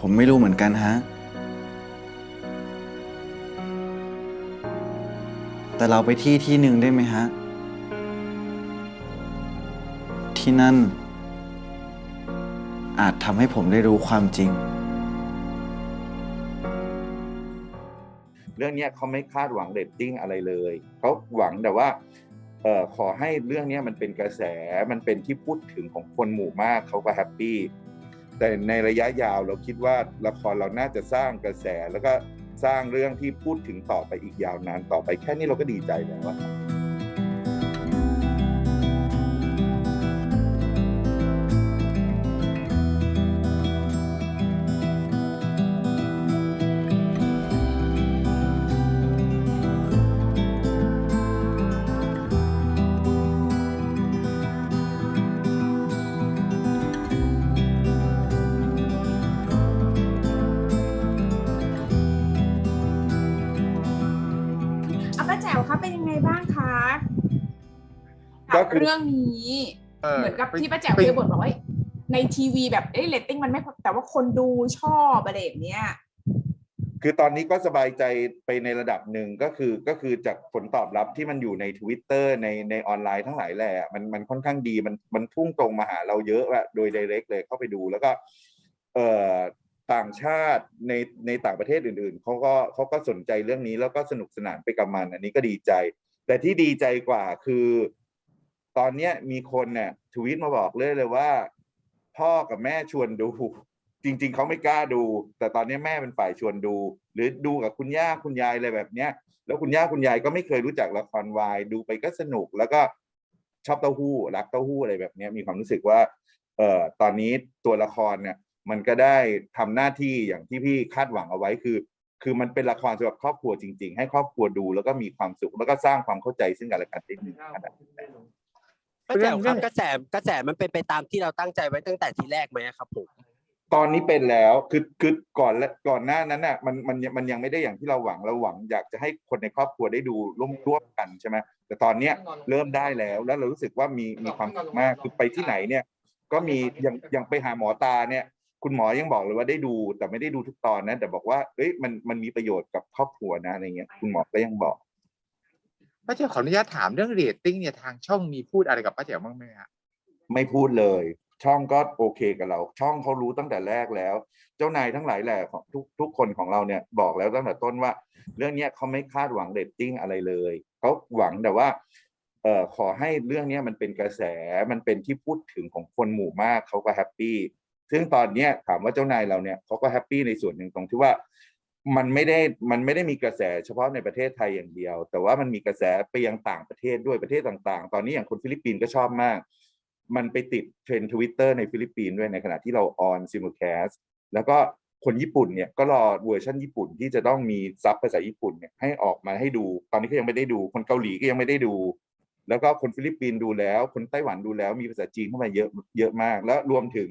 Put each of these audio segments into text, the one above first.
ผมไม่รู้เหมือนกันฮะ แต่เราไปที่ที่หนึ่งได้ไหมฮะ ที่นั่น อาจทำให้ผมได้รู้ความจริง เรื่องเนี้ยเขาไม่คาดหวังเรตติ้งอะไรเลย เขาหวังแต่ว่าเออขอให้เรื่องเนี้ยมันเป็นกระแสมันเป็นที่พูดถึงของคนหมู่มากเขาก็แฮปปี้ แต่ในระยะยาวเราคิดว่าละครเราน่าจะสร้างกระแส แล้วก็สร้างเรื่องที่พูดถึงต่อไปอีกยาวนานต่อไปแค่นี้เราก็ดีใจแล้วครับ เรื่องนี้ เหมือนกับที่ป้าแจ๋วเคยบ่นบอกว่าในทีวีแบบเอ้เรตติ้งมันไม่พอแต่ว่าคนดูชอบอะไรอย่างเนี้ยคือตอนนี้ก็สบายใจไปในระดับหนึ่งก็คือก็คือจากผลตอบรับที่มันอยู่ใน Twitter ในในออนไลน์ทั้งหลายแหละมันมันค่อนข้างดีมันมันพุ่งตรงมาหาเราเยอะอะโดย direct เลยเข้าไปดูแล้วก็เอ่อต่างชาติในในต่างประเทศอื่นๆเขาก็เขาก็สนใจเรื่องนี้แล้วก็สนุกสนานไปกับมัน อันนี้ก็ดีใจ แต่ที่ดีใจกว่าคือ ตอนเนี้ยมีคนเนี่ยทวิตมาบอกเลยเลยว่า พ่อกับแม่ชวนดู จริง ๆเขาไม่กล้าดู แต่ตอนนี้แม่เป็นฝ่ายชวนดู หรือดูกับคุณย่าคุณยายอะไรแบบเนี้ย แล้วคุณย่าคุณยายก็ไม่เคยรู้จักละครวายดูไปก็สนุก แล้วก็ชอบเต้าหู้รักเต้าหู้อะไรแบบเนี้ยมีความรู้สึกว่าเอ่อตอนนี้ตัวละครเนี่ยมันก็ได้ทำหน้าที่อย่างที่พี่คาดหวังเอาไว้คือ คือมันเป็นละครสำหรับครอบครัวจริง ๆ ให้ครอบครัวดูแล้วก็มีความสุขแล้วก็สร้างความเข้าใจซึ่งกันและกันได้ดีขนาดนั้น ป้าแจ๋วครับกระแสกระแสมันเป็นไปตามที่เราตั้งใจไว้ตั้งแต่ทีแรกไหมครับผมตอนนี้เป็นแล้วคือคือก่อนและก่อนหน้านั้นน่ะมันมันมันยังไม่ได้อย่างที่เราหวังเราหวัง อยากจะให้คนในครอบครัวได้ดูร่วมร่วมกันใช่ไหมแต่ตอนเนี้ยเริ่มได้แล้วแล้วเรารู้สึกว่ามีมีความสุขมากคือไปที่ไหนเนี่ย ก็มีอย่างอย่างไปหาหมอตาเนี่ย คุณหมอยังบอกเลยว่าได้ดูแต่ไม่ได้ดูทุกตอนนะแต่บอกว่าเอ้ยมันมันมีประโยชน์กับครอบครัวนะอะไรเงี้ยคุณหมอก็ยังบอก ป้าแจ๋วขออนุญาตถามเรื่องเรตติ้งเนี่ยทางช่องมีพูดอะไรกับป้าแจ๋วบ้างไหมฮะไม่พูดเลย ช่องก็โอเคกับเรา ช่องเขารู้ตั้งแต่แรกแล้ว เจ้านายทั้งหลายแหล่ของทุกทุกคนของเราเนี่ยบอกแล้วตั้งแต่ต้นว่า เรื่องเนี้ยเขาไม่คาดหวังเรตติ้งอะไรเลยเขาหวังแต่ว่าเอ่อขอให้เรื่องเนี้ยมันเป็นกระแสมันเป็นที่พูดถึงของคนหมู่มากเขาก็แฮปปี้ซึ่งตอนเนี้ยถามว่าเจ้านายเราเนี่ยเขาก็แฮปปี้ในส่วนหนึ่งตรงที่ว่า มันไม่ได้มันไม่ได้มีกระแสเฉพาะในประเทศไทยอย่างเดียว แต่ว่ามันมีกระแสไปยังต่างประเทศด้วยประเทศต่างๆ ตอนนี้อย่างคนฟิลิปปินส์ก็ชอบมาก มันไปติดเทรนด์ทวิตเตอร์ในฟิลิปปินส์ด้วยในขณะที่เราออนซิมูแคสแล้วก็คนญี่ปุ่นเนี่ยก็รอเวอร์ชันญี่ปุ่นที่จะต้องมีซับภาษาญี่ปุ่นเนี่ยให้ออกมาให้ดู ตอนนี้ก็ยังไม่ได้ดูคนเกาหลีก็ยังไม่ได้ดู แล้วก็คนฟิลิปปินส์ดูแล้ว คนไต้หวันดูแล้วมีภาษาจีนเข้ามาเยอะเยอะมาก แล้วรวมถึง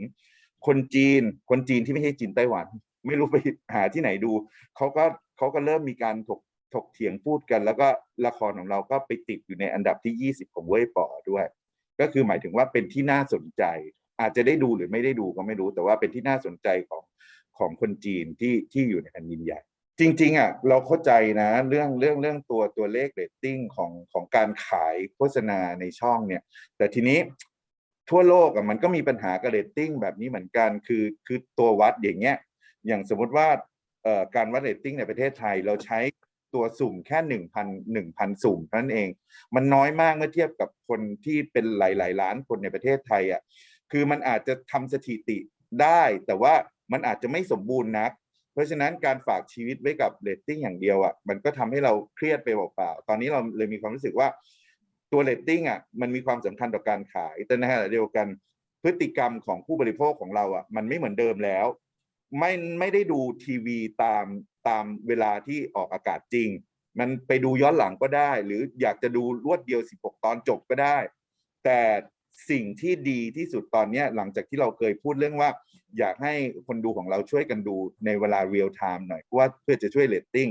คนจีนคนจีนที่ไม่ใช่จีนไต้หวัน ไม่รู้ไปหาที่ไหนดูเขาก็เขาก็เริ่มมีการถกถกเถียงพูดกัน แล้วก็ละครของเราก็ไปติดอยู่ในอันดับที่ 20 ของเว่ยป๋อด้วย ก็คือหมายถึงว่าเป็นที่น่าสนใจ อาจจะได้ดูหรือไม่ได้ดูก็ไม่รู้ แต่ว่าเป็นที่น่าสนใจของของคนจีนที่ที่อยู่ในแผ่นดินใหญ่ จริงๆอะเราเข้าใจนะเรื่องเรื่องเรื่องตัวตัวเลขเรตติ้งของของการขายโฆษณาในช่องเนี่ย แต่ทีนี้ทั่วโลกอะมันก็มีปัญหากับเรตติ้งแบบนี้เหมือนกัน คือคือตัววัดอย่างเงี้ย อย่างสมมติว่าการวัดเรตติ้งในประเทศไทยเราใช้ตัวสุ่มแค่หนึ่งพันหนึ่งพันสุ่มเท่านั้นเอง มันน้อยมากเมื่อเทียบกับคนที่เป็นหลาย ๆ ล้านคนในประเทศไทยอะคือมันอาจจะทำสถิติได้ แต่ว่ามันอาจจะไม่สมบูรณ์นัก เพราะฉะนั้นการฝากชีวิตไว้กับเรตติ้งอย่างเดียวอะมันก็ทำให้เราเครียดไปเปล่าๆตอนนี้เราเลยมีความรู้สึกว่าตัวเรตติ้งอะมันมีความสำคัญต่อการขายแต่ในขณะเดียวกันพฤติกรรมของผู้บริโภคของเราอะมันไม่เหมือนเดิมแล้ว ไม่ไม่ได้ดูทีวีตามตามเวลาที่ออกอากาศจริง มันไปดูย้อนหลังก็ได้ หรืออยากจะดูรวดเดียว 16 ตอนจบก็ได้ แต่สิ่งที่ดีที่สุดตอนนี้หลังจากที่เราเคยพูดเรื่องว่า อยากให้คนดูของเราช่วยกันดูในเวลาเรียลไทม์หน่อยเพราะว่าเพื่อจะช่วยเรตติ้ง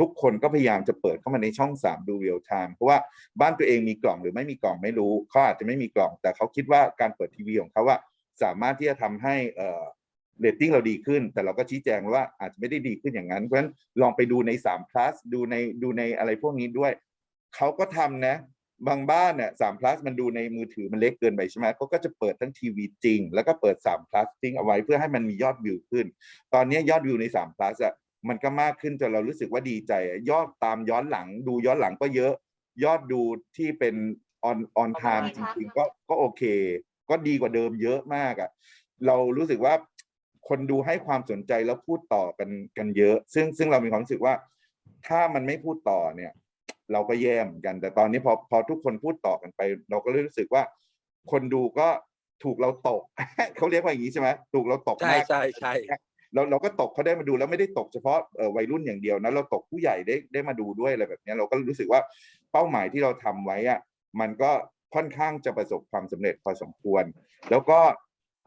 ทุกคนก็พยายามจะเปิดเข้ามาในช่อง 3 ดูเรียลไทม์เพราะว่าบ้านตัวเองมีกล่องหรือไม่มีกล่องไม่รู้เขาอาจจะไม่มีกล่อง แต่เขาคิดว่าการเปิดทีวีของเขาว่าสามารถที่จะทำให้ เอ่อเรตติ้งเราดีขึ้น แต่เราก็ชี้แจงว่าอาจจะไม่ได้ดีขึ้นอย่างนั้น เพราะฉะนั้นลองไปดูใน3 plus ดูในดูในอะไรพวกนี้ด้วยเขาก็ทำนะ บางบ้านเนี่ยสาม plus มันดูในมือถือมันเล็กเกินไปใช่ไหมเขาก็จะเปิดทั้งทีวีจริง แล้วก็เปิด3 plus ทิ้งเอาไว้เพื่อให้มันมียอดวิวขึ้น ตอนนี้ยอดวิวใน3 plus อะมันก็มากขึ้นจนเรารู้สึกว่าดีใจอะยอดตามย้อนหลังดูย้อนหลังก็เยอะ ยอดดูที่เป็นออนออนไทม์จริงๆก็ก็โอเค ก็ดีกว่าเดิมเยอะมากอะเรารู้สึกว่า คนดูให้ความสนใจแล้วพูดต่อกันกันเยอะ ซึ่งซึ่งเรามีความรู้สึกว่า ถ้ามันไม่พูดต่อเนี่ย เราก็แย่เหมือนกัน แต่ตอนนี้พอพอทุกคนพูดต่อกันไป เราก็เลยรู้สึกว่า คนดูก็ถูกเราตกเขาเรียกว่าอย่างนี้ใช่ไหมถูกเราตกใช่มากใช่ใช่เราเราก็ตกเขาได้มาดูแล้วไม่ได้ตกเฉพาะเอ่อวัยรุ่นอย่างเดียวนะเราตกผู้ใหญ่ได้ได้มาดูด้วยอะไรแบบเนี้ยเราก็รู้สึกว่าเป้าหมายที่เราทำไว้อะมันก็ค่อนข้างจะประสบความสำเร็จพอสมควร แล้วก็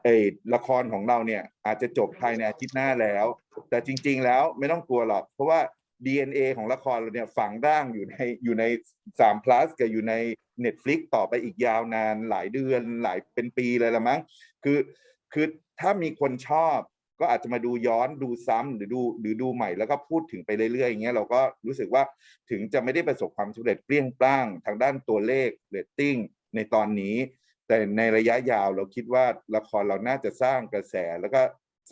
เออละครของเราเนี่ยอาจจะจบภายในอาทิตย์หน้าแล้ว แต่จริง ๆ แล้วไม่ต้องกลัวหรอก เพราะว่า DNA ของละครเราเนี่ยฝังร่างอยู่ในอยู่ใน3 plus กับอยู่ใน Netflix ต่อไปอีกยาวนานหลายเดือนหลายเป็นปีเลยละมั้งคือคือถ้ามีคนชอบก็อาจจะมาดูย้อนดูซ้ำหรือดูหรือดูใหม่แล้วก็พูดถึงไปเรื่อยๆอย่างเงี้ยเราก็รู้สึกว่าถึงจะไม่ได้ประสบความสำเร็จเปรี้ยงปร้างทางด้านตัวเลขเรตติ้งในตอนนี้ แต่ในระยะยาวเราคิดว่าละครเราน่าจะสร้างกระแส แล้วก็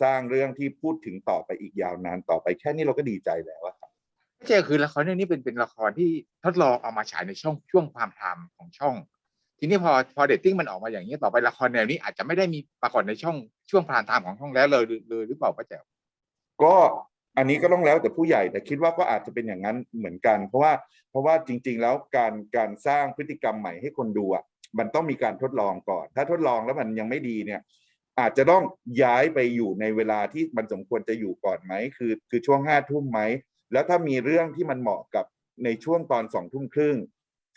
สร้างเรื่องที่พูดถึงต่อไปอีกยาวนานต่อไปแค่นี้เราก็ดีใจแล้วอะครับเจ๊คือละครเรื่องนี้เป็นเป็นละครที่ทดลองเอามาฉายในช่องช่วงความไทม์ของช่อง ทีนี้พอพอเดตติ้งมันออกมาอย่างนี้ต่อไปละครแนวนี้อาจจะไม่ได้มีปรากฏในช่องช่วงพรามไทม์ของช่องแล้วเลยเลยหรือเปล่าป้าแจ๋วก็อันนี้ก็ต้องแล้วแต่ผู้ใหญ่แต่คิดว่าก็อาจจะเป็นอย่างนั้นเหมือนกัน เพราะว่าเพราะว่าจริง ๆ แล้วการการสร้างพฤติกรรมใหม่ให้คนดูอะ มันต้องมีการทดลองก่อน ถ้าทดลองแล้วมันยังไม่ดีเนี่ย อาจจะต้องย้ายไปอยู่ในเวลาที่มันสมควรจะอยู่ก่อนไหมคือ คือช่วงห้าทุ่มไหมแล้วถ้ามีเรื่องที่มันเหมาะกับในช่วงตอนสองทุ่มครึ่ง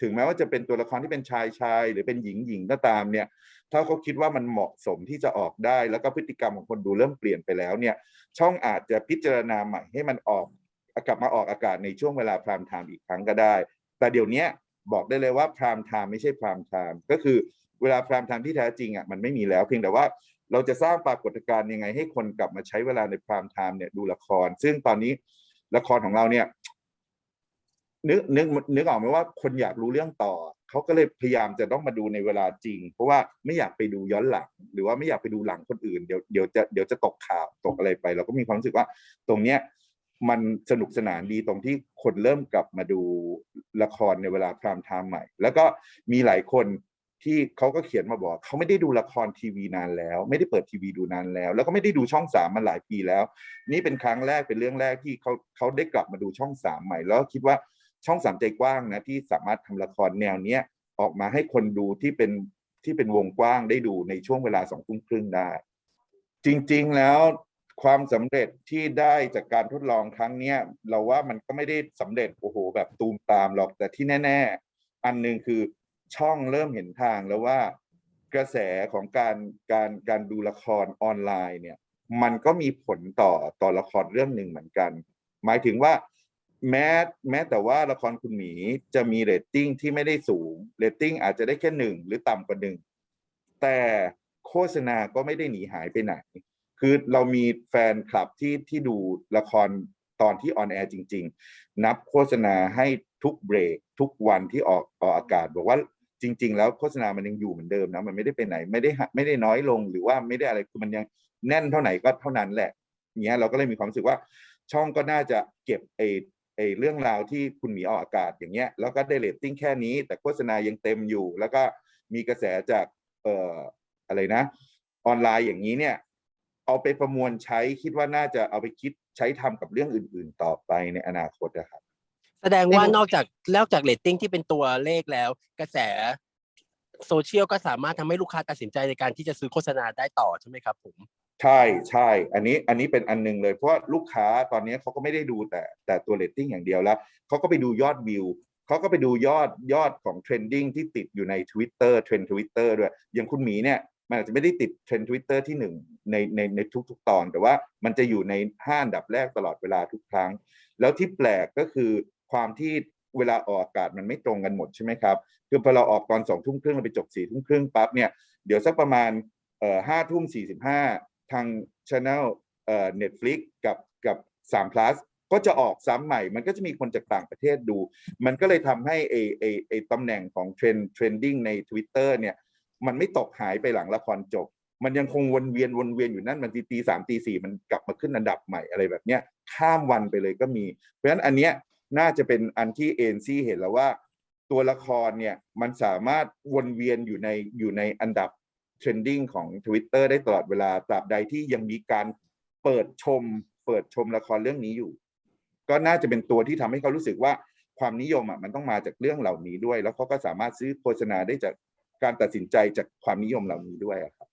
ถึงแม้ว่าจะเป็นตัวละครที่เป็นชายชายหรือเป็นหญิงหญิงก็ตามเนี่ย ถ้าเขาคิดว่ามันเหมาะสมที่จะออกได้ แล้วก็พฤติกรรมของคนดูเริ่มเปลี่ยนไปแล้วเนี่ย ช่องอาจจะพิจารณาใหม่ให้มันออกกลับมาออกอากาศในช่วงเวลาพรามไทม์อีกครั้งก็ได้ แต่เดี๋ยวนี้ บอกได้เลยว่าพรามไทม์ไม่ใช่พรามไทม์ก็คือเวลาพรามไทม์ที่แท้จริงอะมันไม่มีแล้ว เพียงแต่ว่าเราจะสร้างปรากฏการณ์ยังไง ให้คนกลับมาใช้เวลาในพรามไทม์เนี่ยดูละคร ซึ่งตอนนี้ละครของเราเนี่ยนึกนึกนึกออกไหมว่าคนอยากรู้เรื่องต่อ เขาก็เลยพยายามจะต้องมาดูในเวลาจริง เพราะว่าไม่อยากไปดูย้อนหลัง หรือว่าไม่อยากไปดูหลังคนอื่นเดี๋ยวเดี๋ยวจะเดี๋ยวจะตกข่าวตกอะไรไป เราก็มีความรู้สึกว่าตรงเนี้ย มันสนุกสนานดีตรงที่คนเริ่มกลับมาดูละครในเวลาพรามไทม์ใหม่ แล้วก็มีหลายคนที่เขาก็เขียนมาบอกเขาไม่ได้ดูละครทีวีนานแล้ว ไม่ได้เปิดทีวีดูนานแล้ว แล้วก็ไม่ได้ดูช่องสามมาหลายปีแล้ว นี่เป็นครั้งแรกเป็นเรื่องแรกที่เขาเขาได้กลับมาดูช่องสามใหม่ แล้วคิดว่าช่องสามใจกว้างนะที่สามารถทำละครแนวเนี้ยออกมาให้คนดูที่เป็นที่เป็นวงกว้างได้ดูในช่วงเวลาสองทุ่มครึ่งได้ จริง ๆ แล้ว ความสำเร็จที่ได้จากการทดลองครั้งเนี้ยเราว่ามันก็ไม่ได้สำเร็จโอ้โห แบบตูมตามหรอกแต่ที่แน่ ๆ อันหนึ่งคือช่องเริ่มเห็นทางแล้วว่ากระแสของการการการดูละครออนไลน์เนี่ย มันก็มีผลต่อต่อละครเรื่องหนึ่งเหมือนกัน หมายถึงว่าแม้แม้แต่ว่าละครคุณหมีจะมีเรตติ้งที่ไม่ได้สูงเรตติ้งอาจจะได้แค่หนึ่งหรือต่ำกว่าหนึ่งแต่โฆษณาก็ไม่ได้หนีหายไปไหน คือเรามีแฟนคลับที่ที่ดูละครตอนที่ออนแอร์จริง ๆ นับโฆษณาให้ทุกเบรก ทุกวันที่ออกออกอากาศ บอกว่าจริง ๆ แล้วโฆษณามันยังอยู่เหมือนเดิมนะมันไม่ได้ไปไหนไม่ได้ไม่ได้น้อยลงหรือว่าไม่ได้อะไรคือมันยังแน่นเท่าไหร่ก็เท่านั้นแหละเงี้ยเราก็เลยมีความรู้สึกว่าช่องก็น่าจะเก็บไอไอเรื่องราวที่คุณหมีออกอากาศอย่างเงี้ยแล้วก็ได้เรตติ้งแค่นี้ แต่โฆษณายังเต็มอยู่ แล้วก็มีกระแสจากเอ่ออะไรนะ ออนไลน์อย่างนี้เนี่ย เอาไปประมวลใช้คิดว่าน่าจะเอาไปคิดใช้ทำกับเรื่องอื่น ๆ ต่อไปในอนาคตนะครับ แสดงว่านอกจากนอกจากเรตติ้งที่เป็นตัวเลขแล้ว กระแสโซเชียลก็สามารถทำให้ลูกค้าตัดสินใจในการที่จะซื้อโฆษณาได้ต่อใช่ไหมครับผมใช่ใช่ อันนี้อันนี้เป็นอันหนึงเลยเพราะว่าลูกค้าตอนนี้เขาก็ไม่ได้ดูแต่แต่ตัวเรตติ้งอย่างเดียวแล้วเขาก็ไปดูยอดวิวเขาก็ไปดูยอดยอดของเทรนดิ้งที่ติดอยู่ใน Twitter เทรนด์ทวิตเตอร์ด้วยอย่างคุณหมีเนี่ย มันอาจจะไม่ได้ติดเทรนด์ทวิตเตอร์ที่หนึ่งในในในทุกๆ ตอน แต่ว่ามันจะอยู่ในห้าอันดับแรกตลอดเวลาทุกครั้ง แล้วที่แปลกก็คือความที่เวลาออกอากาศมันไม่ตรงกันหมดใช่ไหมครับ คือพอเราออกตอนสองทุ่มครึ่งเราไปจบสี่ทุ่มครึ่งปั๊บเนี่ยเดี๋ยวสักประมาณเอ่อห้าทุ่มสี่สิบห้าทาง channel เอ่อ Netflix กับกับ3 plus ก็จะออกซ้ำใหม่ มันก็จะมีคนจากต่างประเทศดู มันก็เลยทำให้ไอไอไอตำแหน่งของเทรนเทรนดิ้งใน Twitter เนี่ย มันไม่ตกหายไปหลังละครจบ มันยังคงวนเวียนวนเวียนอยู่นั่นมันตีตีสามตีสี่มันกลับมาขึ้นอันดับใหม่อะไรแบบเนี้ยข้ามวันไปเลยก็มี เพราะฉะนั้นอันเนี้ยน่าจะเป็นอันที่เอ็นซี่เห็นแล้วว่า ตัวละครเนี่ยมันสามารถวนเวียนอยู่ในอยู่ในอันดับเทรนดิ้งของ Twitter ได้ตลอดเวลาตราบใดที่ยังมีการเปิดชม เปิดชมละครเรื่องนี้อยู่ ก็น่าจะเป็นตัวที่ทำให้เขารู้สึกว่าความนิยมอะมันต้องมาจากเรื่องเหล่านี้ด้วย แล้วเขาก็สามารถซื้อโฆษณาได้จาก การตัดสินใจจากความนิยมเหล่านี้ด้วยอะครับ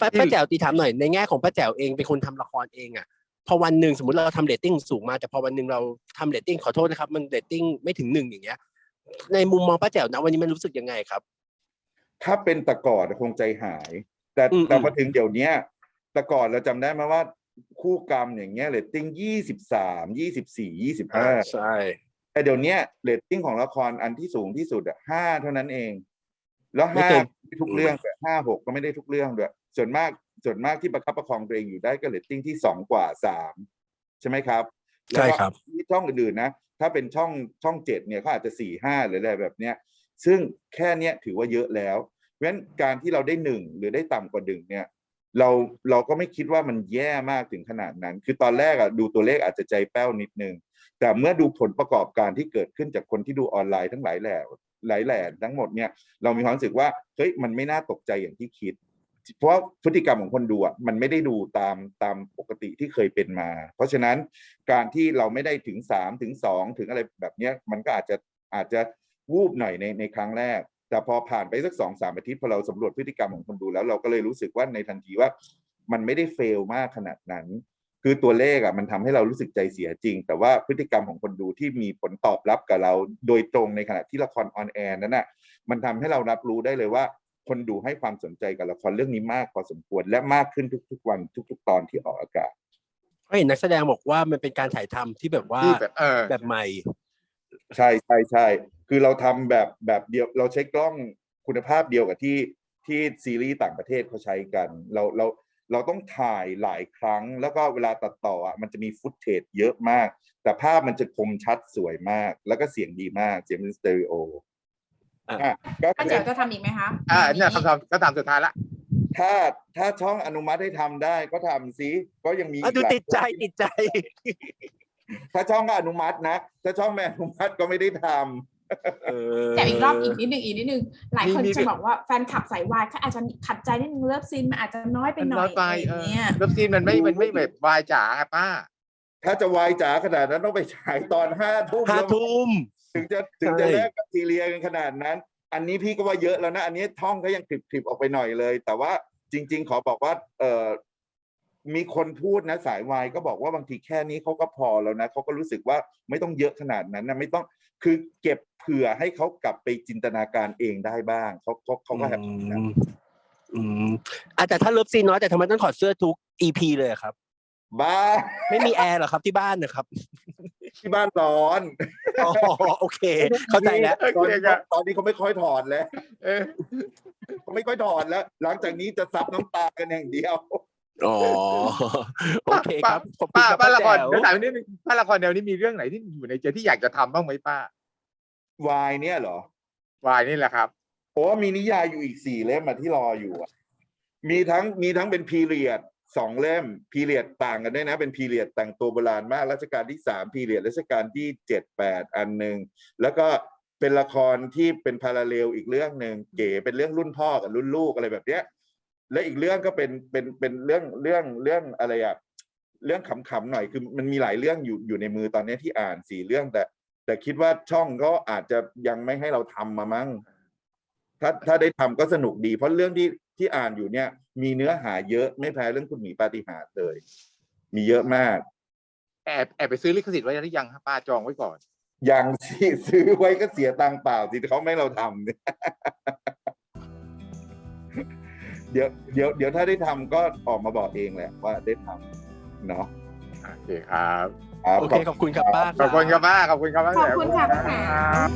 ป้าป้าแจ๋วตีถามหน่อยในแง่ของป้าแจ๋วเองเป็นคนทำละครเองอะพอวันหนึ่งสมมติเราทำเรตติ้งสูงมาแต่พอวันหนึ่งเราทำเรตติ้งขอโทษนะครับ มันเรตติ้งไม่ถึงหนึ่งอย่างเงี้ย ในมุมมองป้าแจ๋วนะวันนี้มันรู้สึกยังไงครับ ถ้าเป็นแต่ก่อนคงใจหาย แต่อืมแต่อืมพอถึงเดี๋ยวเนี้ยแต่ก่อนเราจำได้ไหมว่า คู่กรรมอย่างเงี้ยเรตติ้งยี่สิบสามยี่สิบสี่ยี่สิบห้าใช่แต่เดี๋ยวเนี้ยเรตติ้งของละครอันที่สูงที่สุดอะห้าเท่านั้นเอง แล้วไม่ห้าเกินไม่ได้ทุกเรื่องแต่ห้าหกก็ไม่ได้ทุกเรื่องด้วยส่วนมากส่วนมากที่ประคับประคองตัวเองอยู่ได้ก็เรตติ้งที่สองกว่าสามใช่ไหมครับใช่ครับแล้วก็ที่ช่องอื่นๆนะ ถ้าเป็นช่องช่องเจ็ดเนี่ยเขาอาจจะสี่ห้าหรืออะไรแบบเนี้ย ซึ่งแค่เนี้ยถือว่าเยอะแล้วเพราะฉะนั้นการที่เราได้หนึ่งหรือได้ต่ำกว่าหนึ่งเนี่ย เราเราก็ไม่คิดว่ามันแย่มากถึงขนาดนั้น คือตอนแรกอะดูตัวเลขอาจจะใจแป้วนิดนึงแต่เมื่อดูผลประกอบการที่เกิดขึ้นจากคนที่ดูออนไลน์ทั้งหลายแหล่ หลายแหล่ทั้งหมดเนี่ยเรามีความรู้สึกว่าเฮ้ยมันไม่น่าตกใจอย่างที่คิด เพราะพฤติกรรมของคนดูอะมันไม่ได้ดูตามตามปกติที่เคยเป็นมา เพราะฉะนั้นการที่เราไม่ได้ถึงสามถึงสองถึงอะไรแบบเนี้ยมันก็อาจจะอาจจะวูบหน่อยในในครั้งแรก แต่พอผ่านไปสักสองสามอาทิตย์พอเราสำรวจพฤติกรรมของคนดูแล้วเราก็เลยรู้สึกว่าในทันทีว่า มันไม่ได้เฟลมากขนาดนั้น คือตัวเลขอะมันทำให้เรารู้สึกใจเสียจริง แต่ว่าพฤติกรรมของคนดูที่มีผลตอบรับกับเราโดยตรงในขณะที่ละครออนแอร์นั้นน่ะมันทำให้เรารับรู้ได้เลยว่า คนดูให้ความสนใจกับละครเรื่องนี้มากพอสมควรและมากขึ้นทุกๆวันทุก ๆ ตอนที่ออกอากาศก็เห็นนักแสดงบอกว่ามันเป็นการถ่ายทำที่แบบว่าที่แบบเออแบบใหม่ ใช่ใช่ใช่คือเราทำแบบแบบเดียวเราใช้กล้องคุณภาพเดียวกับที่ที่ซีรีส์ต่างประเทศเขาใช้กัน เราเรา เราต้องถ่ายหลายครั้ง แล้วก็เวลาตัดต่ออะมันจะมีฟุตเทจเยอะมาก แต่ภาพมันจะคมชัดสวยมาก แล้วก็เสียงดีมากเสียงเป็นสเตอริโออะอะก็ป้าคือแจ๋วจะทำอีกไหมคะอ่าเนี่ยคำถามก็ถามสุดท้ายละถ้าถ้าช่องอนุมัติให้ทำได้ก็ทำซิก็ยังมีอะดูอีกหลาย ติดใจติดใจ ถ้าช่องก็อนุมัตินะ ถ้าช่องไม่อนุมัติก็ไม่ได้ทำเออ แต่อีกรอบอีกนิดนึงอีกนิดนึงหลายคนมีมีจะบอกว่าแฟนคลับสายวายเขาอาจจะขัดใจนิดนึงเลิฟซีนมันอาจจะน้อยไปมันหน่น้ออยยไปอะไรอเอย่างอเงี้ยเลิฟซีนมันไม่มันไม่แบบวายจ๋าอะป้า ถ้าจะวายจ๋าขนาดนั้นต้องไปฉายตอนห้าทุ่มห้าแล้วทุ่มถึงจะถึงจะใช่แลกกับซีเรียกันขนาดนั้น อันนี้พี่ก็ว่าเยอะแล้วนะ อันนี้ท่องก็ยังคลิบๆออกไปหน่อยเลย แต่ว่าจริง ๆ ขอบอกว่า เออมีคนพูดนะสายวายก็บอกว่าบางทีแค่นี้เขาก็พอแล้วนะเขาก็รู้สึกว่าไม่ต้องเยอะขนาดนั้นนะไม่ต้อง คือเก็บเผื่อให้เขากลับไปจินตนาการเองได้บ้างเขาเขาเขาก็แฮปปี้นะอืมอืมอะแต่ถ้าเลิฟซีนน้อยแต่ทำไมต้องถอดเสื้อทุก EP เลยอะครับ บ้าไม่มีแอร์เหรอครับที่บ้านนะครับ ที่บ้านร้อนอ๋อโอเค เข้าใจแล้วตอนนี้โอเคครับตอนนี้เขาไม่ค่อยถอดแล้วเออเขาไม่ค่อยถอดแล้ว หลังจากนี้จะซับน้ำตากันอย่างเดียว อ๋อโอเคครับขอบคุณป้าครับป้าละครแจ๋วเดี๋ยวถามนิดนึงป้าละครแนวนี้มีเรื่องไหนที่อยู่ในใจที่อยากจะทำบ้างไหมป้าวายเนี่ยเหรอวายนี่แหละครับโอ้มีนิยายอยู่อีกสี่เล่มมาที่รออยู่อะมีทั้งมีทั้งเป็นพีเรียดสองเล่มพีเรียดต่างกันด้วยนะ เป็นพีเรียดแต่งตัวโบราณมากรัชกาลที่สามพีเรียดรัชกาลที่เจ็ดแปดอันหนึ่งแล้วก็เป็นละครที่เป็นพาราเลลอีกเรื่องหนึ่งเก๋เป็นเรื่องรุ่นพ่อกับรุ่นลูกอะไรแบบเนี้ย และอีกเรื่องก็เป็นเป็นเป็นเรื่องเรื่องเรื่องอะไรอะเรื่องขำๆหน่อยคือมันมีหลายเรื่องอยู่อยู่ในมือตอนนี้ที่อ่านสี่เรื่องแต่ แต่คิดว่าช่องก็อาจจะยังไม่ให้เราทำมามั้งถ้าถ้าได้ทำก็สนุกดี เพราะเรื่องที่ที่อ่านอยู่เนี่ย มีเนื้อหาเยอะไม่แพ้เรื่องคุณหมีปาฏิหาริย์เลย มีเยอะมาก แอบแอบไปซื้อลิขสิทธิ์ไว้หรือยังครับป้าจองไว้ก่อน อย่างที่ซื้อไว้ก็เสียตังค์เปล่าสิเขาไม่ให้เราทำเนี่ย เดี๋ยวเดี๋ยวเดี๋ยวถ้าได้ทำก็ออกมาบอกเองแหละว่าได้ทำเนาะโอเคครับรับ โอเคขอบคุณครับป้า ขอบคุณครับป้าขอบคุณครับป้าขอบคุณค่ะแจ๋วป้าแจ๋วครับ